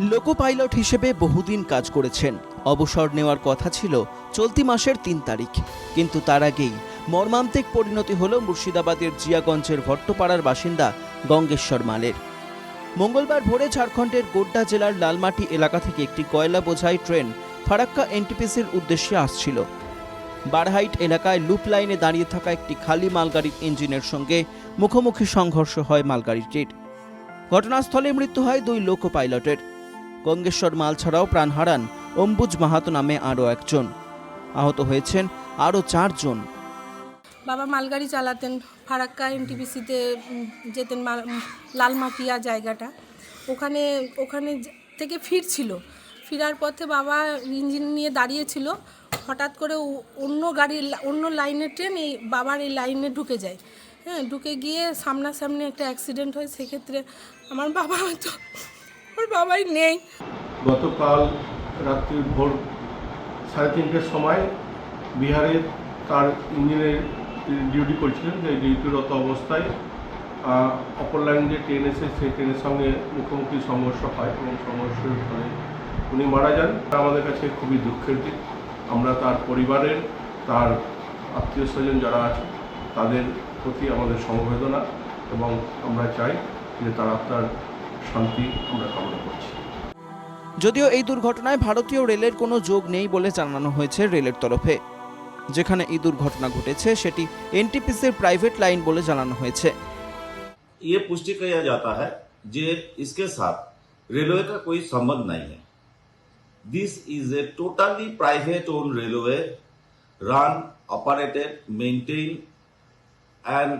Loco pilot হিসেবে বহুদিন কাজ করেছেন। অবসর নেওয়ার কথা ছিল চলতি মাসের তিন তারিখ। কিন্তু তার আগেই মর্মান্তিক পরিণতি হল মুর্শিদাবাদের জিয়াগঞ্জের ভট্টপাড়ার বাসিন্দা গঙ্গেশ্বর মালের। মঙ্গলবার ভোরে ঝাড়খণ্ডের গোড্ডা জেলার লালমাটি এলাকা থেকে একটি কয়লা বোঝাই ট্রেন ফারাক্কা এনটিপিসির উদ্দেশ্যে আসছিল। বারহাইট এলাকায় লুপ লাইনে দাঁড়িয়ে থাকা একটি খালি মালগাড়ির ইঞ্জিনের সঙ্গে মুখোমুখি সংঘর্ষ হয় মালগাড়িটির। ঘটনাস্থলে মৃত্যু হয় দুই লোকো পাইলটের গঙ্গেশ্বর মাল ছাড়াও প্রাণ হারান অম্বুজ মাহাতো নামে আরও একজন। আহত হয়েছেন আরও চারজন। বাবা মালগাড়ি চালাতেন, ফারাক্কা এনটিপিসিতে যেতেন লালমাটিয়া জায়গাটা। ওখানে ওখানে থেকে ফিরছিল। ফিরার পথে বাবা ইঞ্জিন নিয়ে দাঁড়িয়েছিল। হঠাৎ করে অন্য গাড়ির অন্য লাইনের ট্রেন এই বাবার এই লাইনে ঢুকে যায়। হ্যাঁ ঢুকে গিয়ে সামনাসামনি একটা অ্যাক্সিডেন্ট হয়। সেক্ষেত্রে আমার বাবা হয়তো ওর বাবাই নেই। গতকাল রাত্রি ভোর সাড়ে তিনটের সময় বিহারে তার ইঞ্জিনের ডিউটি করছিলেন যে ডিউটিরত অবস্থায় অপর লাইন যে ট্রেন এসে সেই ট্রেনের সঙ্গে মুখোমুখি সংঘর্ষ হয় এবং সংঘর্ষের ফলে উনি মারা যান। আমাদের কাছে খুবই দুঃখের দিক। আমরা তার পরিবারের, তার আত্মীয় স্বজন যারা আছে, তাদের প্রতি আমাদের সমবেদনা এবং আমরা চাই যে তার আত্মার শান্তি আমরা কামনা করছি যদিও এই দুর্ঘটনায় ভারতীয় রেলের কোনো যোগ নেই বলে জানানো হয়েছে রেলের তরফে যেখানে এই দুর্ঘটনা ঘটেছে সেটি এনটিপিসির প্রাইভেট লাইন বলে জানানো হয়েছে ये पुष्टि किया जाता है जे इसके साथ रेलवे का कोई संबंध नहीं है this is a totally private own railway run operated maintain and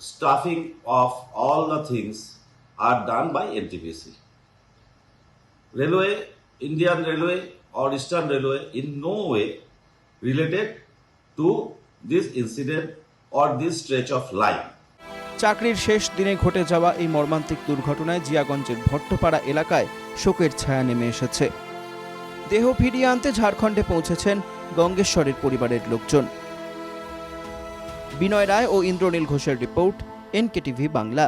staffing of all the things are done by NTPC. Railway, Indian Railway or Eastern Railway in no way related to this incident or this stretch of line. চাকরির শেষ দিনে ঘটে যাওয়া এই মর্মান্তিক দুর্ঘটনায় জিয়াগঞ্জের ভট্টপাড়া এলাকায় শোকের ছায়া নেমে এসেছে দেহ ফিরিয়ে আনতে ঝাড়খণ্ডে পৌঁছেছেন গঙ্গেশ্বরের পরিবারের লোকজন বিনয় রায় ও ইন্দ্রনীল ঘোষের রিপোর্ট এনকেটিভি বাংলা